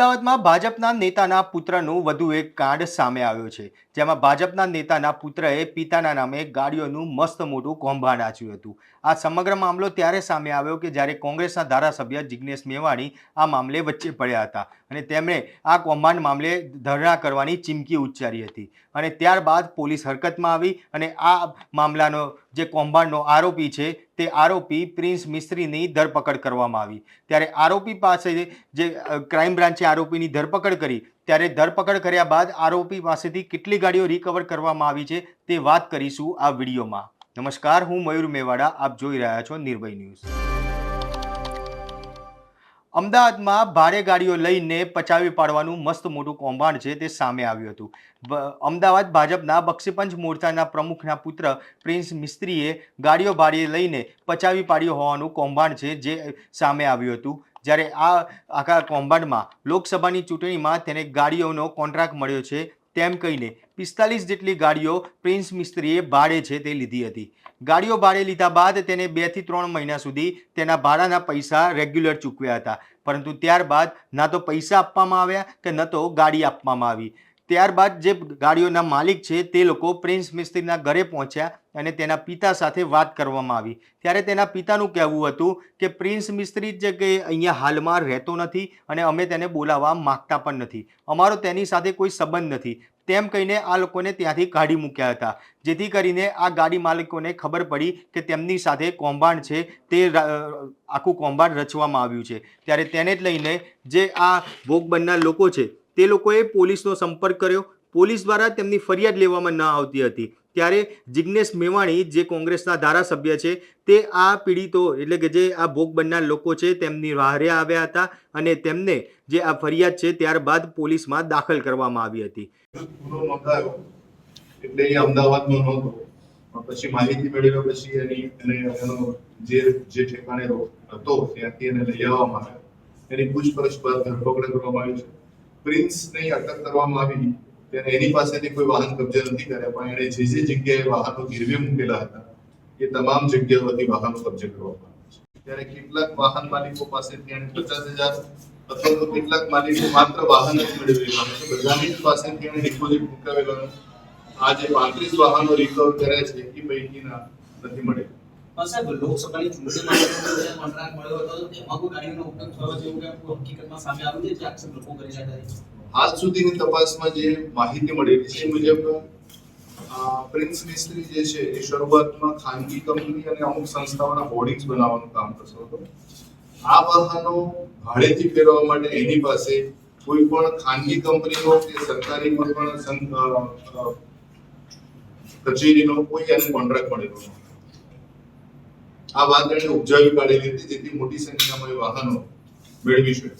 અમદાવાદમાં ભાજપના નેતાના પુત્રનું વધુ એક કાંડ સામે આવ્યો છે, જેમાં ભાજપના નેતાના પુત્રએ પિતાના નામે ગાડીઓનું મસ્ત મોટું કૌભાંડ આચ્યું હતું. આ સમગ્ર મામલો ત્યારે સામે આવ્યો કે જ્યારે કોંગ્રેસના ધારાસભ્ય જિગ્નેશ મેવાણી આ મામલે વચ્ચે પડ્યા હતા અને તેમણે આ કૌભાંડ મામલે ધરણા કરવાની ચીમકી ઉચ્ચારી હતી. અને ત્યારબાદ પોલીસ હરકતમાં આવી અને આ મામલાનો જે કૌભાંડનો આરોપી છે, તે આરોપી પ્રિન્સ મિસ્ત્રીની ધરપકડ કરવામાં આવી. ત્યારે આરોપી પાસે જે ક્રાઇમ બ્રાન્ચે આરોપીની ધરપકડ કરી, ત્યારે ધરપકડ કર્યા બાદ આરોપી પાસેથી કેટલી ગાડીઓ રિકવર કરવામાં આવી છે, તે વાત કરીશું આ વિડીયોમાં. નમસ્કાર, હું મયુર મેવાડા, આપ જોઈ રહ્યા છો નિર્ભય ન્યૂઝ. અમદાવાદમાં ભારે ગાડીઓ લઈને પચાવી પાડવાનું મસ્ત મોટું કૌભાંડ છે તે સામે આવ્યું હતું. અમદાવાદ ભાજપના બક્ષીપંચ મોરચાના પ્રમુખના પુત્ર પ્રિન્સ મિસ્ત્રીએ ગાડીઓ ભાડે લઈને પચાવી પાડ્યો હોવાનું કૌભાંડ છે જે સામે આવ્યું હતું. જ્યારે આ આખા કૌભાંડમાં લોકસભાની ચૂંટણીમાં તેને ગાડીઓનો કોન્ટ્રાક્ટ મળ્યો છે તેમ કહીને પિસ્તાલીસ જેટલી ગાડીઓ પ્રિન્સ મિસ્ત્રીએ ભાડે છે તે લીધી હતી. ગાડીઓ ભાડે લીધા બાદ તેને બેથી ત્રણ મહિના સુધી તેના ભાડાના પૈસા રેગ્યુલર ચૂકવ્યા હતા. પરંતુ ત્યારબાદ ના તો પૈસા આપવામાં આવ્યા કે ન તો ગાડી આપવામાં આવી. ત્યારબાદ જે ગાડીઓના માલિક છે તે લોકો પ્રિન્સ મિસ્ત્રીના ઘરે પહોંચ્યા અને તેના પિતા સાથે વાત કરવામાં આવી. ત્યારે તેના પિતાનું કહેવું હતું કે પ્રિન્સ મિસ્ત્રી જે કે અહીંયા હાલમાં રહેતો નથી અને અમે તેને બોલાવવા માગતા પણ નથી. અમારો તેની સાથે કોઈ સંબંધ નથી. તેમ કહીને આ લોકોને ત્યાંથી કાઢી મૂક્યા હતા. જેથી કરીને આ ગાડી માલિકોને ખબર પડી કે તેમની સાથે કૌભાંડ છે, તે આખું કૌભાંડ રચવામાં આવ્યું છે. ત્યારે તેને જ લઈને જે આ ભોગ બનનાર લોકો છે, તે લોકોએ પોલીસનો સંપર્ક કર્યો. પોલીસ દ્વારા તેમની ફરિયાદ લેવામાં ન આવતી હતી. ત્યારે જિગ્નેશ મેવાણી જે કોંગ્રેસના ધારાસભ્ય છે, તે આ પીડિતો એટલે કે જે આ ભોગ બનનાર લોકો છે, તેમની વહારે આવ્યા હતા અને તેમને જે આ ફરિયાદ છે, ત્યારબાદ પોલીસમાં દાખલ કરવામાં આવી હતી. એટલે એ અમદાવાદનો નહોતો. પછી માહિતી મેળવ્યા, પછી એની એને એનો જે જે ઠેકાણે હતો, ત્યાંથી એને લઈ આવવામાં આવ્યો. એની પૂછપરછ બાદ ધરપકડ કરવામાં આવી છે. પ્રિન્સને અટક કરવામાં આવી ત્યારે એની પાસેથી કોઈ વાહન કબજે નથી કર્યા, પણ એણે જે જે જગ્યાએ વાહનો ગીરવે મૂકેલા હતા, એ તમામ જગ્યાઓથી વાહનો કબજે કરવામાં છે. ત્યારે કેટલાક વાહન માલિકો પાસેથી એણે પચાસ હજાર અથવા તો કેટલાક માલિકો માત્ર વાહન જ મેળવેલા છે બધાની ડિપોઝિટ મુકાવેલા આ જે પાંત્રીસ વાહનો રિકવર કર્યા છે, એ પૈકીના નથી સાહેબ, લોકસભાની ચૂંટણી માટે કોન્ટ્રાક્ટ મળ્યો હતો તેમાં કોઈ ગાડીનો ઉપયોગ થયો જેવું કે હકીકતમાં સામે આવ્યું છે, જે આક્ષેપ લોકો કરી રહ્યા છે? આજ સુધીની તપાસમાં જે માહિતી મળેલી છે મુજબ પ્રિન્સ મિસ્ત્રી જે છે, એ શરૂઆતમાં ખાનગી કંપની અને અમુક સંસ્થાઓના હોર્ડિંગ્સ બનાવવાનું કામ કરતો હતો. આ વાહનો ભાડેથી ફેરવવા માટે એની પાસે કોઈ પણ ખાનગી કંપનીનો કે સરકારી પણ કચેરીનો કોઈ એને કોન્ટ્રાક્ટ મળેલો આ વાત એને ઉપજાવી કાઢેલી હતી, જેથી મોટી સંખ્યામાં એ વાહનો મેળવી શકે.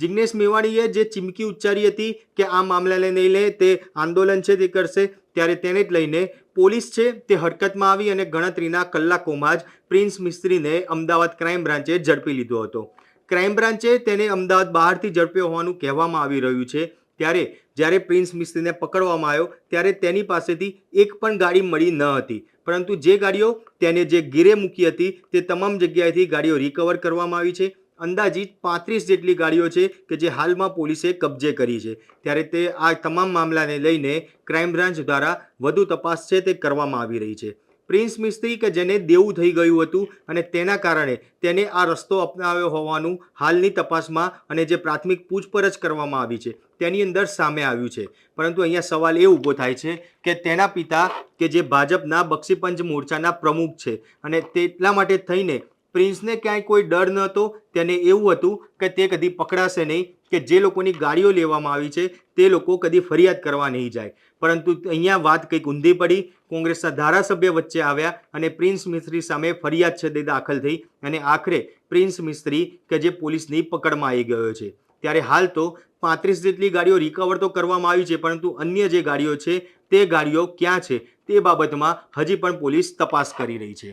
જિગ્નેશ મેવાણીએ જે ચીમકી ઉચ્ચારી હતી કે આ મામલાને લઈને તે આંદોલન છે તે કરશે, ત્યારે તેને જ લઈને પોલીસ છે તે હરકતમાં આવી અને ગણતરીના કલાકોમાં જ પ્રિન્સ મિસ્ત્રીને અમદાવાદ ક્રાઇમ બ્રાન્ચે ઝડપી લીધો હતો. ક્રાઇમ બ્રાન્ચે તેને અમદાવાદ બહારથી ઝડપ્યો હોવાનું કહેવામાં આવી રહ્યું છે. ત્યારે જ્યારે પ્રિન્સ મિસ્ત્રીને પકડવામાં આવ્યો, ત્યારે તેની પાસેથી એક પણ ગાડી મળી ન હતી. પરંતુ જે ગાડીઓ, તેને જે ગીરે મૂકી હતી, તે તમામ જગ્યાએથી ગાડીઓ રિકવર કરવામાં આવી છે. અંદાજિત પાંત્રીસ જેટલી ગાડીઓ છે કે જે હાલમાં પોલીસે કબજે કરી છે. ત્યારે તે આ તમામ મામલાને લઈને ક્રાઇમ બ્રાન્ચ દ્વારા વધુ તપાસ છે તે કરવામાં આવી રહી છે. પ્રિન્સ મિસ્ત્રી કે જેને દેવું થઈ ગયું હતું અને તેના કારણે તેને આ રસ્તો અપનાવ્યો હોવાનું હાલની તપાસમાં અને જે પ્રાથમિક પૂછપરછ કરવામાં આવી છે તેની અંદર સામે આવ્યું છે. પરંતુ અહીંયા સવાલ એ ઊભો થાય છે કે તેના પિતા કે જે ભાજપના બક્ષીપંચ મોરચાના પ્રમુખ છે અને તેટલા માટે થઈને પ્રિન્સને ક્યાંય કોઈ ડર નહોતો, તેને એવું હતું કે તે કદી પકડાશે નહીં કે જે લોકોની ગાડીઓ લેવામાં આવી છે, તે લોકો કદી ફરિયાદ કરવા નહીં જાય. પરંતુ અહીંયા વાત કંઈક ઊંધી પડી, કોંગ્રેસના ધારાસભ્ય વચ્ચે આવ્યા અને પ્રિન્સ મિસ્ત્રી સામે ફરિયાદ છે તે દાખલ થઈ અને આખરે પ્રિન્સ મિસ્ત્રી કે જે પોલીસની પકડમાં આવી ગયો છે. ત્યારે હાલ તો પાંત્રીસ જેટલી ગાડીઓ રિકવર તો કરવામાં આવી છે, પરંતુ અન્ય જે ગાડીઓ છે, તે ગાડીઓ ક્યાં છે તે બાબતમાં હજી પણ પોલીસ તપાસ કરી રહી છે.